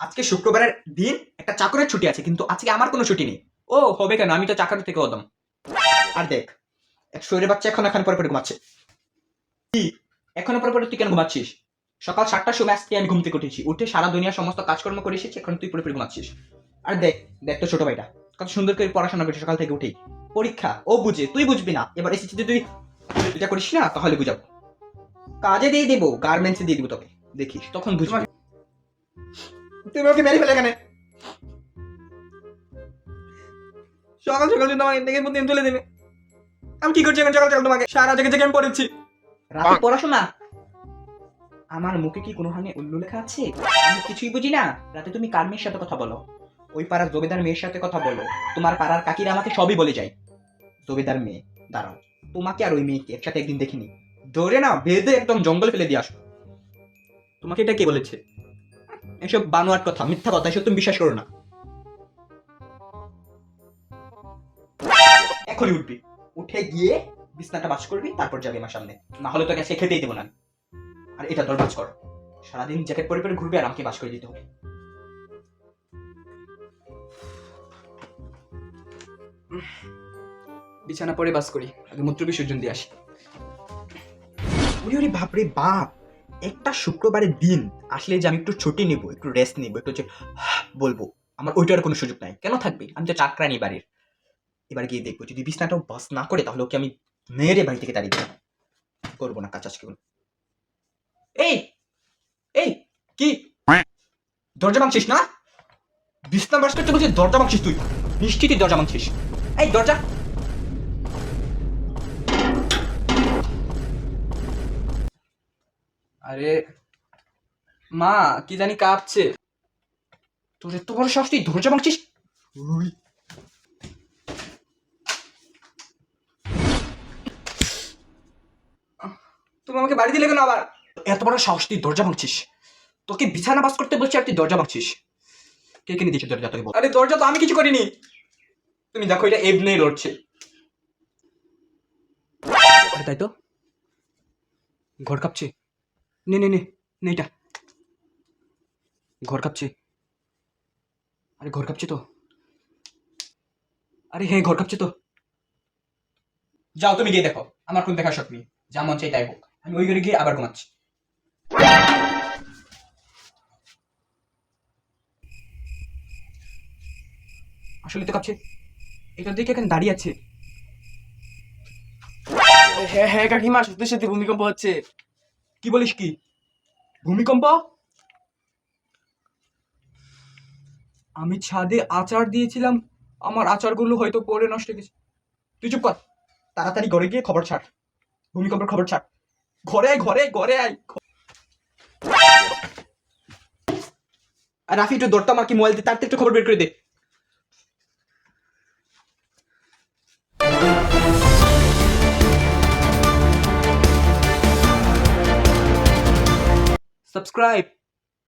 আজকে শুক্রবারের দিন একটা চাকরের ছুটি আছে, কিন্তু আজকে আমার কোনো ছুটি নেই। ও, হবে কেন? আমি তো চাকর থেকে ওদম আর দেখ, এক শরীরের বাচ্চা এখন এখন পরে পরে ঘুমাচ্ছে। কি? এখনও পরে পরে তুই কেন ঘুমাচ্ছিস? সকাল সাতটার সময় আজকে আমি ঘুম থেকে উঠেছি। উঠে সারা দুনিয়ার সমস্ত কাজকর্ম করে এসেছি, এখন তুই পরে পুরোপুরি ঘুমাচ্ছিস। আর দেখ দেখ তো ছোট ভাইটা, কত সুন্দর করে পড়াশোনা করছিস সকাল থেকে উঠেই। পরীক্ষা, ও বুঝে, তুই বুঝবি না। এবার এসেছি যে তুই এটা করিস না, তাহলে বুঝাবো। কাজে দিয়ে দেবো গার্মেন্টসে দিয়ে দিবো তোকে। দেখিস, তখন বুঝবি। তুমি ওকে মেরে ফেলে এখানে। সকাল সকাল আমাকে দেখে তুলে দেবে। আমি কি করছি এখন? সকাল সকাল তোমাকে। সারা আমি পড়েছি। রাতে পড়াশোনা? আমার মুখে কি কোনোখানে উল্লু লেখা আছে? আমি কিছুই বুঝি না। রাতে তুমি কার মেয়ের সাথে কথা বলো? ওই পাড়ার জবেদার মেয়ের সাথে কথা বলো। তোমার পাড়ার কাকিরা আমাকে সবই বলে যায়। জবেদার মেয়ে, দাঁড়াও। তোমাকে আর ওই মেয়েকে একসাথে একদিন দেখিনি। ধরে না বেঁধে একদম জঙ্গল ফেলে দিয়ে আসো। তোমাকে এটা কে বলেছে? এসব বানোয়ার কথা, মিথ্যা কথা, এসব তুমি বিশ্বাস করো না। এখনই উঠবি। উঠে গিয়ে বিছনাটা বাস করবি, তারপর যাবি আমার সামনে। না হলে তোকে আজকে খেতেই দেবো না আর এটা তোর বাজ কর। সারাদিন জ্যাকেট পরে পরে ঘুরবি আর আমাকে বাস করে দিতে হবে। বিছানা পরে বাস করি। আগে মূত্র বিসর্জন দিয়ে আসি। ওরে ওরে বাপরে বাপ! একটা শুক্রবারের দিন আসলে যে আমি একটু ছুটি নিব, একটু রেস্ট নিব, একটু বলব, আমার ওইটার কোনো সুযোগ নাই। কেন থাকবে? আমি তো চাকরানি বাড়ির। এবার গিয়ে দেখব, যদি বিছনাটাও বাস না করে তাহলে ওকে আমি মেয়েরে বাড়ি থেকে তাড়িয়ে দেবো। করব না কাজ আজকে? এই এই, কি? দরজা ভাঙছিস না? বিছনা বাস করতে বলছিস, দরজা ভাঙছিস তুই? নিশ্চিতই দরজা ভাঙছিস। এই, দরজা। আরে মা কি জানি কাঁপছে। তোর এত বড় সাহস তুই দরজা ভাঙছিস? তুমি আমাকে বাড়ি দিলে কেন আবার? এত বড় সাহস তুই দরজা ভাঙছিস। তোকে বিছানা বাস করতে বলছি আর তুই দরজা ভাঙছিস। কে কিনে দিয়েছে দরজা তোকে আরে দরজা তো আমি কিছু করিনি। তুমি দেখো এটা এমনি লড়ছে। তাই তো? ঘর কাঁপছে? নে নে নে এটা। ঘর কাঁপছে। আরে ঘর কাঁপছে তো। আরে হ্যাঁ ঘর কাঁপছে তো। যাও তুমি গিয়ে দেখো। আমার দেখার শখ নেই। যা মন চাই তাই হোক। আমি ওই ঘরে গিয়ে আবার ঘুমাচ্ছি। আসলে তো কাঁপছে। এটা দেখে এখানে দাঁড়িয়ে আছে। হ্যাঁ হ্যাঁ কাকিমা, সত্যি সত্যি ভূমিকম্প হচ্ছে। কি বলিস কি? ভূমিকম্প? আমি ছাদে আচার দিয়েছিলাম, আমার আচারগুলো হয়তো পড়ে নষ্ট হয়ে গেছে। তুই চুপ কর, তাড়াতাড়ি ঘরে গিয়ে খবর ছাড়। ভূমিকম্পের খবর ছাড়। ঘরে ঘরে ঘরে আয়। আর রাফি, একটু দৌড়টা আমার কি মোবাইল দিয়ে, তার একটু খবর বের করে দে। Subscribe